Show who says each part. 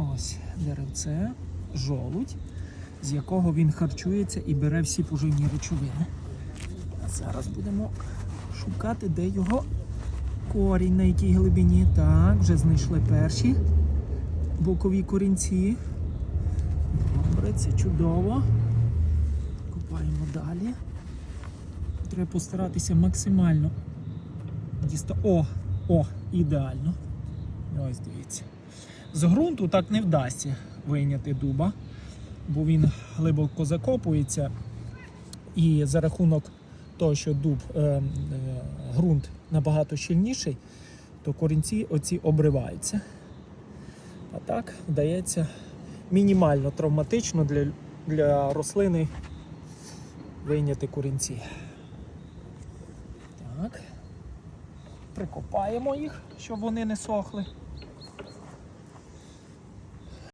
Speaker 1: Ось деревце, жолудь, з якого він харчується і бере всі поживні речовини. Зараз будемо шукати, де його корінь, на якій глибині. Так, вже знайшли перші бокові корінці. Добре, це чудово. Копаємо далі. Треба постаратися максимально діста. О, о, ідеально. Ось дивіться. З ґрунту так не вдасться вийняти дуба, бо він глибоко закопується. І за рахунок того, що дуб е, е, ґрунт набагато щільніший, то корінці оці обриваються. А так вдається мінімально травматично для, для рослини вийняти корінці. Так. Прикопаємо їх, щоб вони не сохли.